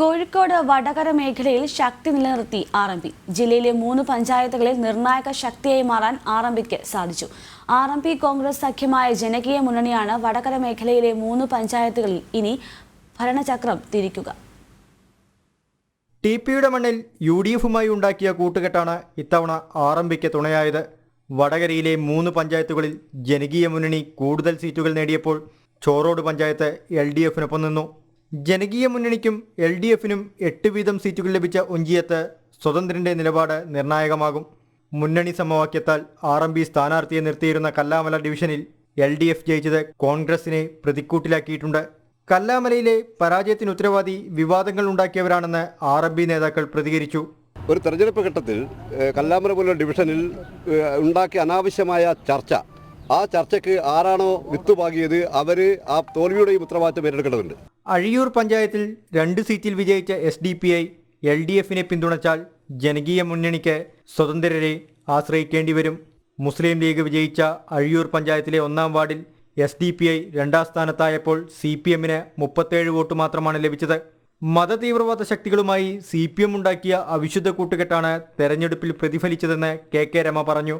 കോഴിക്കോട് വടകര മേഖലയിൽ ശക്തി നിലനിർത്തി R M P. ജില്ലയിലെ മൂന്ന് പഞ്ചായത്തുകളിൽ നിർണായക ശക്തിയായി മാറാൻ ആർ എം പിക്ക് സാധിച്ചു. ആർ എം പി കോൺഗ്രസ് സഖ്യമായ ജനകീയ മുന്നണിയാണ് വടകര മേഖലയിലെ മൂന്ന് പഞ്ചായത്തുകളിൽ ഇനി ഭരണചക്രം തിരിക്കുക. ടി പിയുടെ മണ്ണിൽ യു ഡി എഫുമായി ഉണ്ടാക്കിയ കൂട്ടുകെട്ടാണ് ഇത്തവണ ആർ എം പിക്ക് തുണയായത്. വടകരയിലെ മൂന്ന് പഞ്ചായത്തുകളിൽ ജനകീയ മുന്നണി കൂടുതൽ സീറ്റുകൾ നേടിയപ്പോൾ ചോറോട് പഞ്ചായത്ത് എൽ ഡി എഫിനൊപ്പം നിന്നു. ജനകീയ മുന്നണിക്കും എൽ ഡി എഫിനും എട്ട് വീതം സീറ്റുകൾ ലഭിച്ച ഒഞ്ചിയത്ത് സ്വതന്ത്രന്റെ നിലപാട് നിർണായകമാകും. മുന്നണി സമവാക്യത്താൽ ആർ എം പി സ്ഥാനാർത്ഥിയെ നിർത്തിയിരുന്ന കല്ലാമല ഡിവിഷനിൽ എൽ ഡി എഫ് ജയിച്ചത് കോൺഗ്രസിനെ പ്രതിക്കൂട്ടിലാക്കിയിട്ടുണ്ട്. കല്ലാമലയിലെ പരാജയത്തിന് ഉത്തരവാദി വിവാദങ്ങൾ ഉണ്ടാക്കിയവരാണെന്ന് ആർ എം പി നേതാക്കൾ പ്രതികരിച്ചു. ഒരു തെരഞ്ഞെടുപ്പ് ഘട്ടത്തിൽ കല്ലാമല പോലുള്ള ഡിവിഷനിൽ ഉണ്ടാക്കിയ അനാവശ്യമായ ചർച്ച ആ ചർച്ചയ്ക്ക് ആരാണോ വിത്തുപാകിയത് അവർ ആ തോൽവിയുടെയും ഉത്തരവാദിത്തം ഏറ്റെടുക്കേണ്ടതുണ്ട്. അഴിയൂർ പഞ്ചായത്തിൽ രണ്ട് സീറ്റിൽ വിജയിച്ച S D P I L D എഫിനെ പിന്തുണച്ചാൽ ജനകീയ മുന്നണിക്ക് സ്വതന്ത്രരെ ആശ്രയിക്കേണ്ടി വരും. മുസ്ലിം ലീഗ് വിജയിച്ച അഴിയൂർ പഞ്ചായത്തിലെ ഒന്നാം വാർഡിൽ എസ് ഡി പി ഐ രണ്ടാം സ്ഥാനത്തായപ്പോൾ സി പി എമ്മിന് മുപ്പത്തേഴ് വോട്ട് മാത്രമാണ് ലഭിച്ചത്. മതതീവ്രവാദ ശക്തികളുമായി സി പി എം ഉണ്ടാക്കിയ അവിശുദ്ധ കൂട്ടുകെട്ടാണ് തെരഞ്ഞെടുപ്പിൽ പ്രതിഫലിച്ചതെന്ന് കെ കെ രമ പറഞ്ഞു.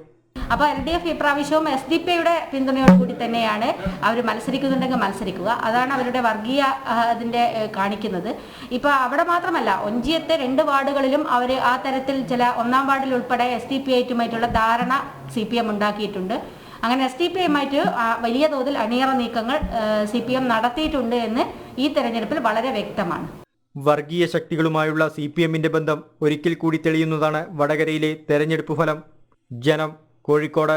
അപ്പോൾ എൽ ഡി എഫ് ഇപ്രാവശ്യവും എസ് ഡി പിയുടെ പിന്തുണയോടുകൂടി തന്നെയാണ് അവർ മത്സരിക്കുന്നുണ്ടെങ്കിൽ മത്സരിക്കുക. അതാണ് അവരുടെ വർഗീയ ആ, അതിന്റെ കാണിക്കുന്നത്. ഇപ്പോൾ അവിടെ മാത്രമല്ല ഒഞ്ചിയത്തെ രണ്ട് വാർഡുകളിലും അവർ ആ തരത്തിൽ ചില ഒന്നാം വാർഡിൽ ഉൾപ്പെടെ എസ് ഡി പി ഐറ്റുമായിട്ടുള്ള ധാരണ സി പി എം ഉണ്ടാക്കിയിട്ടുണ്ട്. അങ്ങനെ എസ് ഡി പി എമ്മായിട്ട് വലിയ തോതിൽ അണിയറ നീക്കങ്ങൾ സി പി എം നടത്തിയിട്ടുണ്ട് എന്ന് ഈ തെരഞ്ഞെടുപ്പിൽ വളരെ വ്യക്തമാണ്. വർഗീയ ശക്തികളുമായുള്ള സി പി എമ്മിന്റെ ബന്ധം ഒരിക്കൽ കൂടി തെളിയുന്നതാണ് വടകരയിലെ തെരഞ്ഞെടുപ്പ് ഫലം. ജനം കോഴിക്കോട്